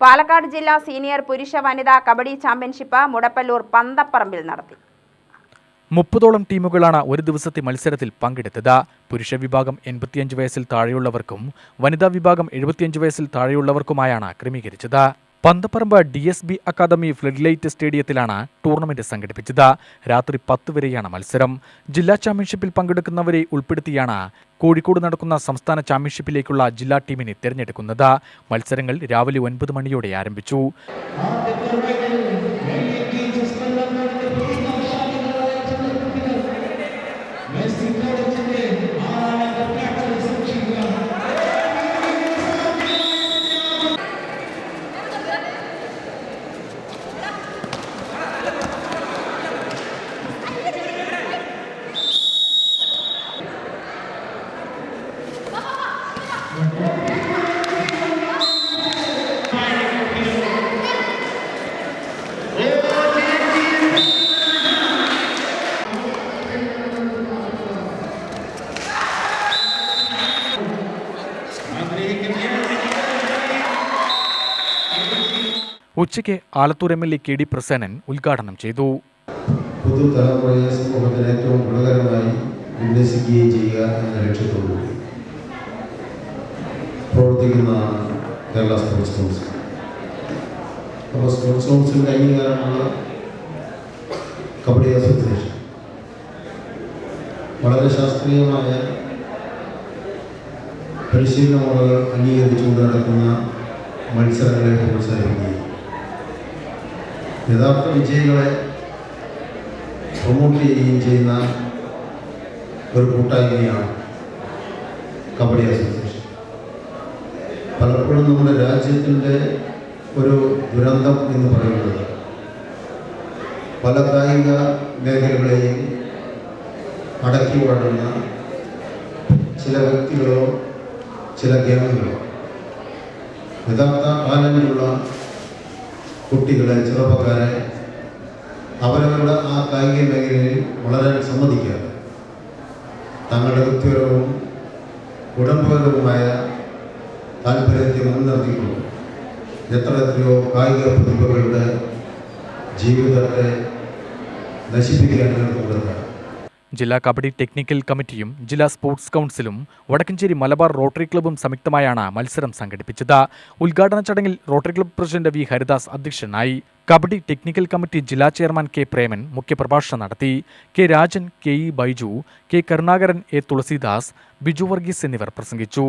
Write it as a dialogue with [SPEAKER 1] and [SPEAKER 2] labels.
[SPEAKER 1] പാലക്കാട് ജില്ലാ സീനിയർ പുരുഷ വനിതാ കബഡി ചാമ്പ്യൻഷിപ്പ് മുടപ്പല്ലൂർ പന്തപ്പറമ്പിൽ നടത്തി.
[SPEAKER 2] മുപ്പതോളം ടീമുകളാണ് ഒരു ദിവസത്തെ മത്സരത്തിൽ പങ്കെടുത്തത്. പുരുഷ വിഭാഗം എൺപത്തിയഞ്ച് വയസ്സിൽ താഴെയുള്ളവർക്കും വനിതാ വിഭാഗം എഴുപത്തിയഞ്ച് വയസ്സിൽ താഴെയുള്ളവർക്കുമായാണ് ക്രമീകരിച്ചത്. Panthapparambu D S B academy flood light സ്റ്റേഡിയത്തിലാണ് ടൂർണമെന്റ് സംഘടിപ്പിച്ചത്. രാത്രി പത്ത് വരെയാണ് മത്സരം. ജില്ലാ ചാമ്പ്യൻഷിപ്പിൽ പങ്കെടുക്കുന്നവരെ ഉൾപ്പെടുത്തിയാണ് കോഴിക്കോട് നടക്കുന്ന സംസ്ഥാന ചാമ്പ്യൻഷിപ്പിലേക്കുള്ള ജില്ലാ ടീമിനെ തിരഞ്ഞെടുക്കുന്നത്. മത്സരങ്ങൾ രാവിലെ ഒൻപത് മണിയോടെ ആരംഭിച്ചു. ഉച്ചയ്ക്ക് Alathur M L A K D Prasenan ഉദ്ഘാടനം ചെയ്തു.
[SPEAKER 3] പുതുതലമുറയെ സമൂഹത്തിന് ഏറ്റവും ഗുണകരമായി വിന്യസിക്കുകയും ചെയ്യുക എന്ന ലക്ഷ്യത്തോടുകൂടി. പ്രവർത്തിക്കുന്നതാണ് കേരള സ്പോർട്സ് കൗൺസിൽ അപ്പോൾ സ്പോർട്സ് കൗൺസിലിന്റെ അംഗീകാരമാണ് കബഡി അസോസിയേഷൻ വളരെ ശാസ്ത്രീയമായ പരിശീലന മുറകൾ അംഗീകരിച്ചുകൊണ്ട് നടക്കുന്ന മത്സരങ്ങളെ പ്രോത്സാഹിപ്പിക്കുകയും യഥാർത്ഥ വിജയികളെ പ്രൊമോട്ട് ചെയ്യുകയും ചെയ്യുന്ന ഒരു കൂട്ടായ്മയാണ് കബഡി അസോസിയേഷൻ പലപ്പോഴും നമ്മുടെ രാജ്യത്തിന്റെ ഒരു ദുരന്തം എന്ന് പറയുന്നത് പല കായിക മേഖലകളെയും അടക്കി വാഴുന്ന ചില വ്യക്തികളോ ചില ഗെയിമുകളോ. യഥാർത്ഥ ടാലന്റുള്ള കുട്ടികളെ ചെറുപ്പക്കാരെ അവരവരുടെ ആ കായിക മേഖലയിൽ വളരെ സമ്മതിക്കാതെ തങ്ങളുടെ വ്യക്തിപരവും കുടുംബപരവുമായ താല്പര്യത്തെ മുൻനിർത്തിക്കൊണ്ട് എത്ര എത്രയോ കായിക പ്രതിഭകളുടെ ജീവിതത്തെ നശിപ്പിക്കാൻ
[SPEAKER 2] ജില്ലാ കബഡി ടെക്നിക്കൽ കമ്മിറ്റിയും ജില്ലാ സ്പോർട്സ് കൗൺസിലും വടക്കഞ്ചേരി മലബാർ റോട്ടറി ക്ലബ്ബും സംയുക്തമായാണ് മത്സരം സംഘടിപ്പിച്ചത്. ഉദ്ഘാടന ചടങ്ങിൽ rotary club president V. Haridas അധ്യക്ഷനായി കബഡി ടെക്നിക്കൽ കമ്മിറ്റി ജില്ലാ ചെയർമാൻ കെ. പ്രേമൻ മുഖ്യപ്രഭാഷണം നടത്തി. K. Rajan K. E. Baiju K. Karunakaran A. Thulasidas Biju Varghese എന്നിവർ പ്രസംഗിച്ചു.